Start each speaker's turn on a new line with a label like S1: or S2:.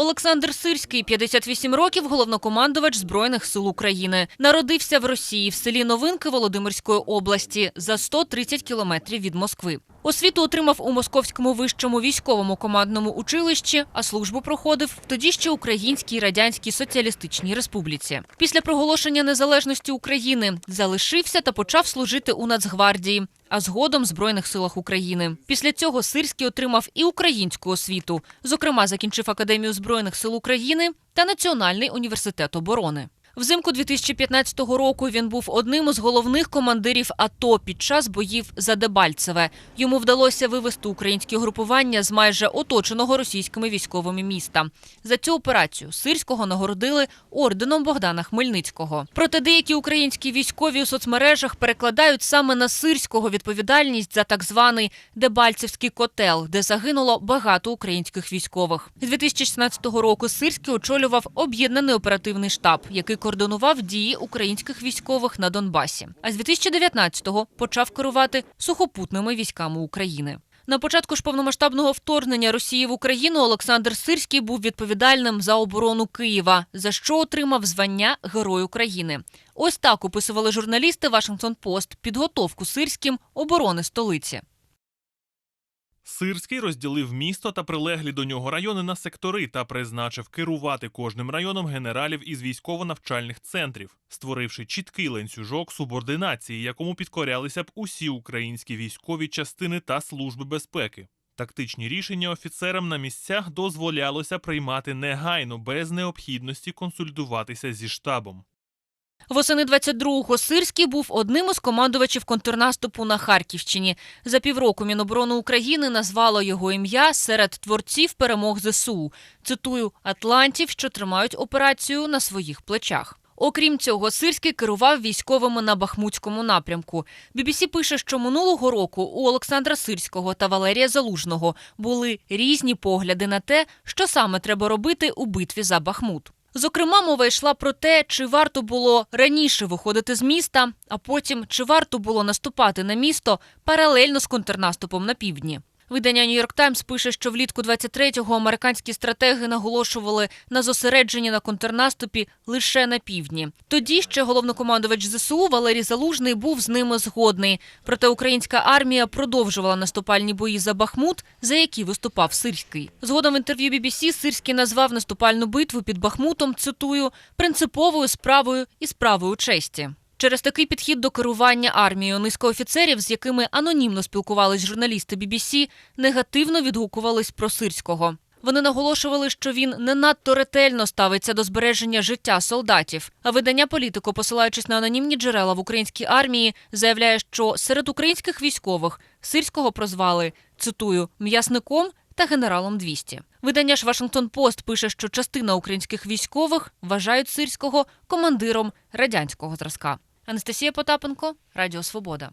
S1: Олександр Сирський, 58 років, головнокомандувач Збройних сил України. Народився в Росії в селі Новинки Володимирської області за 130 кілометрів від Москви. Освіту отримав у Московському вищому військовому командному училищі, а службу проходив в тоді ще Українській Радянській Соціалістичній Республіці. Після проголошення незалежності України залишився та почав служити у Нацгвардії, а згодом Збройних силах України. Після цього Сирський отримав і українську освіту. Зокрема, закінчив Академію Збройних сил України та Національний університет оборони. Взимку 2015 року він був одним із головних командирів АТО під час боїв за Дебальцеве. Йому вдалося вивести українське групування з майже оточеного російськими військовими міста. За цю операцію Сирського нагородили орденом Богдана Хмельницького. Проте деякі українські військові у соцмережах перекладають саме на Сирського відповідальність за так званий Дебальцевський котел, де загинуло багато українських військових. З 2016 року Сирський очолював об'єднаний оперативний штаб, який координував дії українських військових на Донбасі. А з 2019-го почав керувати сухопутними військами України. На початку ж повномасштабного вторгнення Росії в Україну Олександр Сирський був відповідальним за оборону Києва, за що отримав звання Герой України. Ось так описували журналісти Вашингтон Пост підготовку Сирським оборони столиці.
S2: Сирський розділив місто та прилеглі до нього райони на сектори та призначив керувати кожним районом генералів із військово-навчальних центрів, створивши чіткий ланцюжок субординації, якому підкорялися б усі українські військові частини та служби безпеки. Тактичні рішення офіцерам на місцях дозволялося приймати негайно без необхідності консультуватися зі штабом.
S1: Восени 22-го Сирський був одним із командувачів контрнаступу на Харківщині. За півроку Міноборони України назвало його ім'я серед творців перемог ЗСУ. Цитую Атлантів, що тримають операцію на своїх плечах. Окрім цього, Сирський керував військовими на Бахмутському напрямку. BBC пише, що минулого року у Олександра Сирського та Валерія Залужного були різні погляди на те, що саме треба робити у битві за Бахмут. Зокрема, мова йшла про те, чи варто було раніше виходити з міста, а потім чи варто було наступати на місто паралельно з контрнаступом на півдні. Видання Нью-Йорк Таймс пише, що влітку 23-го американські стратеги наголошували на зосередженні на контрнаступі лише на півдні. Тоді ще головнокомандувач ЗСУ Валерій Залужний був з ними згодний. Проте українська армія продовжувала наступальні бої за Бахмут, за які виступав Сирський. Згодом в інтерв'ю BBC Сирський назвав наступальну битву під Бахмутом, цитую, принциповою справою і справою честі. Через такий підхід до керування армією низка офіцерів, з якими анонімно спілкувались журналісти BBC, негативно відгукувались про Сирського. Вони наголошували, що він не надто ретельно ставиться до збереження життя солдатів. А видання політико, посилаючись на анонімні джерела в українській армії, заявляє, що серед українських військових Сирського прозвали цитую м'ясником та генералом 200. Видання ж Вашингтон Пост пише, що частина українських військових вважають Сирського командиром радянського зразка. Анастасія Потапенко, Радіо Свобода.